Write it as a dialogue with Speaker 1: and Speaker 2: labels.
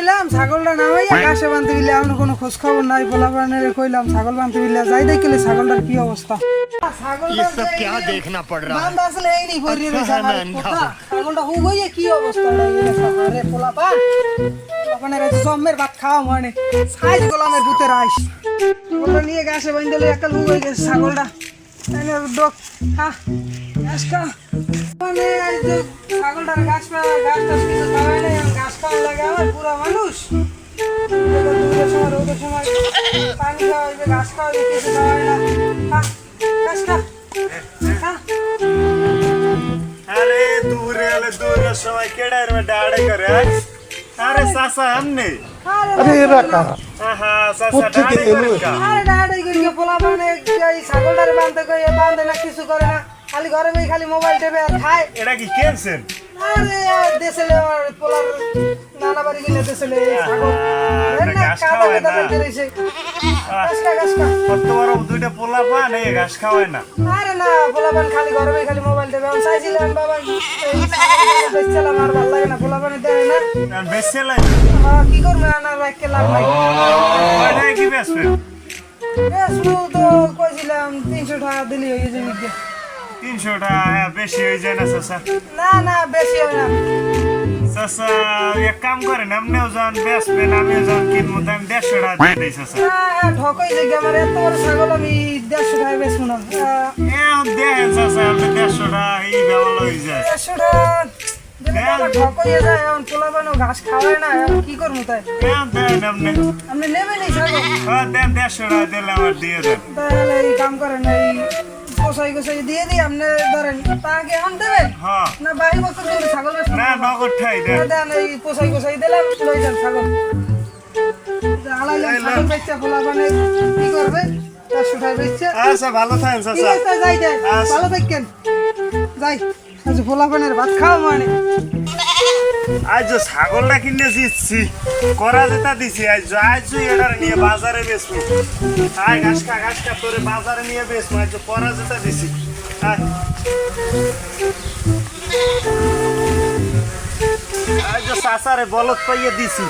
Speaker 1: কইলাম ছাগলটা নামাইয়া ঘাসে বানতে দিলে আমার কোনো খোঁজ খবর নাই পোলা পানের কইলাম ছাগল বানতে দিলে যাই দেখিলে ছাগলটার কি অবস্থা
Speaker 2: ये सब क्या देखना पड़ रहा है
Speaker 1: বান্দা আসলে এই নি ভরি রইছে
Speaker 2: হ্যাঁ,
Speaker 1: আমার
Speaker 2: ম্যান,
Speaker 1: কথা ছাগলটা হু গইয়ে কি অবস্থা লাগে আরে পোলা পান ওখানে রয়েছে জম্মের ভাত খাওয়া মানে সাইজ গোলামের ভূতের আইস ছাগলটা নিয়ে ঘাসে বান্ধে দিলে একাল হু হয়ে গেছে ছাগলটা এনে ডক হ্যাঁ ঘাস খা মানে এই যে ছাগলটার ঘাস পা- ঘাস টাস কিছু খাওয়াই নাই এখন ঘাস খাওয়া বুড়া মানুষ? দুপুরের সময় রোদের সময় পানি খাওয়া হইবে ঘাস খাওয়া হইবে কিছু খাওয়া হয় না। ঘাসটা আরে
Speaker 3: দূরে এলে দূরের সময় কেডার বেটা আড়ে করে হ্যাঁ? আরে সাসা আমনে
Speaker 1: আরে
Speaker 3: এরা
Speaker 4: কারা?
Speaker 3: আহা
Speaker 4: সাসা
Speaker 3: ডাড়ে করে
Speaker 1: আরে ডাড়ে করে পোলা মানে এই ছাগলটার বাঁধতে কই না খালি ঘরে খালি মোবাইল টেপে আর খায়।
Speaker 3: এটা কি ক্যান্সার
Speaker 1: আরে দেশে পোলার নানা বাড়ি গেলে দেশেলে এই ছাগল।
Speaker 3: আহ,
Speaker 1: এর না
Speaker 3: ঘাস খাওয়ায় না। কত বড় দুইটা পোলা পা নেই ঘাস খাওয়ায় না।
Speaker 1: আরে না পোলাপান খালি ঘরে খালি মোবাইল আমি চাইছিলাম বাবা। এই বেচছিলাম আর ভালো লাগে না পোলাপানে দেয় না।
Speaker 3: লাই
Speaker 1: কি করব আনার রাখতে লাভ নাই।
Speaker 3: কি বেশবে
Speaker 1: বেশ তো কইছিলাম তিনশো টাকা দিলি হয়ে যাবে
Speaker 3: তিনশো টাকা হ্যাঁ বেশি হয়ে যায় না সাসা
Speaker 1: না না বেশি হয় না।
Speaker 3: সাসা এক কাম করেন আপনিও যান বেসবেন আমিও যান কিনবো দাম দেড়শো টাকা দিয়ে দিই
Speaker 1: না, ঠকাই যে আমার এত বড় ছাগল আমি দেড়শো টাকা বেচবো না।
Speaker 3: এখন দেখেন সাসা আপনি দেড়শো টাকা এই ব্যবহার হয়ে যায়।
Speaker 1: দেড়শো টাকা ঠকাইয়ে যায় এখন ঘাস খাওয়ায় না কি করব তাই?
Speaker 3: দেন আপনি।
Speaker 1: আপনি নেবেন এই ছাগল।
Speaker 3: হ্যাঁ দেন দেড়শো টাকা দিলে আমার দিয়ে দেন।
Speaker 1: তাহলে এই কাম করেন এই গোসাই গোসাই দিয়ে দিই আপনি ধরেন তাকে এখন দেবেন?
Speaker 3: হ্যাঁ।
Speaker 1: না বাড়ি বছর কিন্তু ছাগল
Speaker 3: না নগদ ঠাই দেন।
Speaker 1: এই পোসাই গোসাই দিলাম লই যান ছাগল। আলাইলাম ছাগল বেচা পোলা মানে কি করবে? দেড়শো টাকা বেচছে।
Speaker 3: আচ্ছা ভালো থাকেন
Speaker 1: ঠিক আছে যাই যাই
Speaker 3: আচ্ছা।
Speaker 1: ভালো থাকেন। যাই আজ ফোলাপানের ভাত খাওয়া মানে।
Speaker 3: আজ ছাগলটা কিনে দিচ্ছি করা যেটা দিছি, আজ আজ এটার নিয়ে বাজারে বেচবো। আয় ঘাস খা ঘাস খা তোরে বাজারে নিয়ে বেচবো, আজ করা যেটা দিছি। আজ চাচারে বলদ পাইয়ে দিছি।